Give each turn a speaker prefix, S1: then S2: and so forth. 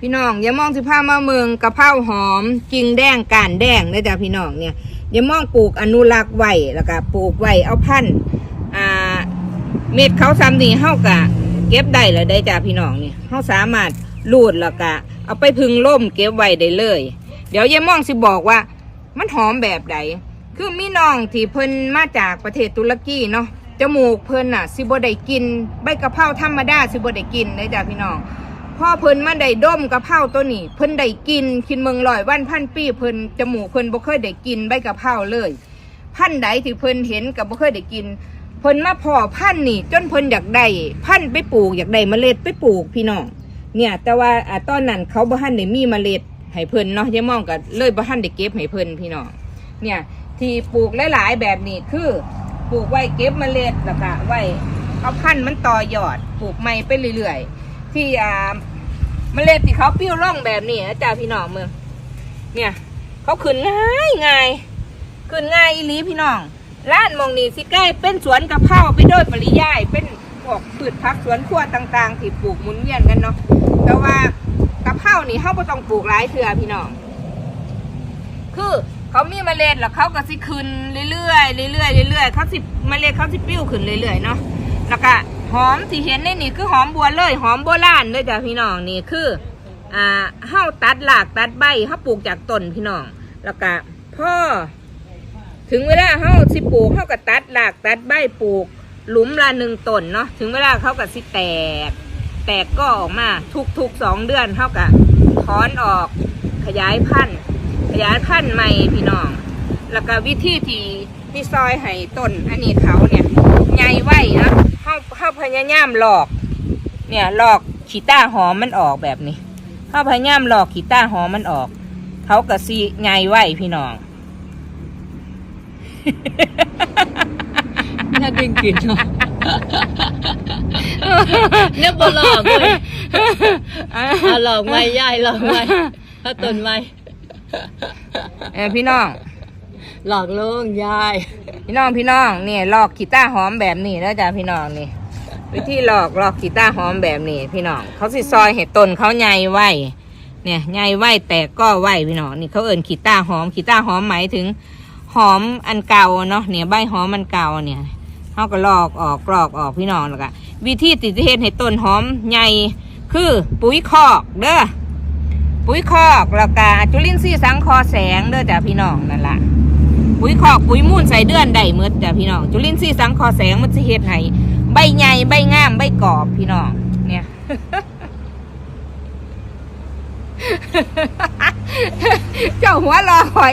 S1: พี่น้องอย่ามองสิผ้ามาเมืองกะเพราหอมกิ่งแดงกานแดงนะจ๊ะพี่น้องเนี่ยอย่ามองปลูกอนุรักษ์ไว้แล้วก็ปลูกไว้เอาพันธุ์อ่าเม็ดเขาซ้ำนี่เฮากะ เก็บได้แล้วได้จ้ะพี่น้องเนี่ยเฮาสามารถรูดแล้วก็เอาไปพึงล่มเก็บไว้ได้เลย เดี๋ยวยายมองสิบอกว่า มันหอมแบบใดคือมีน้องที่เพิ่นมาจากประเทศตุรกีเนาะจมูกเพิ่นน่ะ สิบ่ได้กิน ใบกะเพราธรรมดาสิบ่ได้กินได้จ้ะพี่น้อง พ่อเพิ่นมาได้ด้มกะเพราตัวนี้ เพิ่นได้กินกินเมืองลอยวันพันปีเพิ่นจมูกเพิ่นบ่เคยได้กินใบกะเพราเลย พันใดที่เพิ่นเห็นกับบ่เคยได้กินเพิ่นมาพ่อพันนี่ จนเพิ่นอยากได้พันไปปลูกอยากได้เมล็ดไปปลูกพี่น้องเนี่ย แต่ว่าอตอนนั้นเขาบ่ทันได้มีเมล็ดให้เพิ่นเนาะยายมองก็เลยบ่ทันได้เก็บให้เพิ่นพี่น้องเนี่ยที่ปลูกหลายๆแบบนี้คือปลูกไว้เก็บเมล็ดแล้วก็ไว้เอาพันธุ์มันต่อยอดปลูกใหม่ไปเรื่อยๆ ที่อ่า เมล็ดที่เขาปิ้วร่องแบบนี้นะจ๊ะพี่น้องเมืองเนี่ยเขาขึ้นง่ายง่ายขึ้นง่ายอีหลีพี่น้องร้านมองนี้สิใกล้เป็นสวนกะเพราไปโดยปริยายเป็นพวกพืชผักสวนครัวต่างๆที่ปลูกหมุนเวียนกันเนาะแต่ว่ากะเพรานี่เขาไ่ต้องปลูกหลายเถื่อพี่น้อง คือเขามีเมล็ดแล้วเขาก็สิขึ้นเรื่อยๆเรื่อยๆเรื่อยๆเขาสิเมล็ดเขาสิปิ้วขึ้นเรื่อยๆเนาะแล้วก็ หอมที่เห็นในนี่คือหอมบัวเลย หอมโบราณเลยจ้ะพี่น้องนี่คือ อ่าเฮาตัดหลากตัดใบเฮาปลูกจากต้นพี่น้อง แล้วก็พ่อ ถึงเวลาเฮาสิปลูกเฮาก็ตัดหลากตัดใบปลูก หลุมละหนึ่งต้นเนาะถึงเวลาเขาก็สิแตก แตกก็ออกมาทุกๆสองเดือนเท่ากับถอนออกขยายพันธุ์ขยายพันธุ์ใหม่พี่น้อง แล้วก็วิธีที่ที่ซอยให้ต้นอันนี้เขาเนี่ยใหญ่ไว้นะเข้าเข้าพ ยายามหลอก เนี่ยหลอกขีต้าหอมมันออกแบบนี้เข้าพยายามหลอกขีต้าหอมมันออก เขาก็ซีใหญ่ไว้พี่น้อง
S2: น่าดึงกินเนาะเนี่ยบหลอกเลยอะหลอกไม่ย่ายหลอกไม่ถ้าต้นไม่
S1: เออพี่น้อง
S2: หลอกลุงยาย
S1: พี่น้องพี่น้องเนี่ยหลอกกีตาร์หอมแบบนี้แล้วจ้ะพี่น้องนี่ วิธีหลอกหลอกกีตาร์หอมแบบนี้ พี่น้องเขาสิซอยเห็ดต้นเขาใหญ่ไว้เนี่ยใหญ่ไว้แต่ก็ไว้พี่น้องนี่เขาเอิ่นกีตาร์หอมกีตาร์หอมหมายถึงหอมอันเก่าเนาะเนี่ยใบหอมอันเก่าเนี่ยเขาก็ลอกออกกรอกออกพี่น้องแล้วก็วิธีติดเห็ดให้ต้นหอมใหญ่คือปุ๋ยคอกเด้อปุ๋ยคอกแล้วก็จุลินทรีย์สังคราะห์แสงเด้อจ้ะพี่น้องนั่นละปุ๋ยคอกปุ๋ยมูลใส่เดือนได้เมืดจ้ะพี่น้องจุลินทรีย์สังคราะห์แสงมันสิเฮ็ดให้ ใบใหญ่ใบงามใบกรอบพี่น้อง เนี่ย เจ้าหัวรอคอย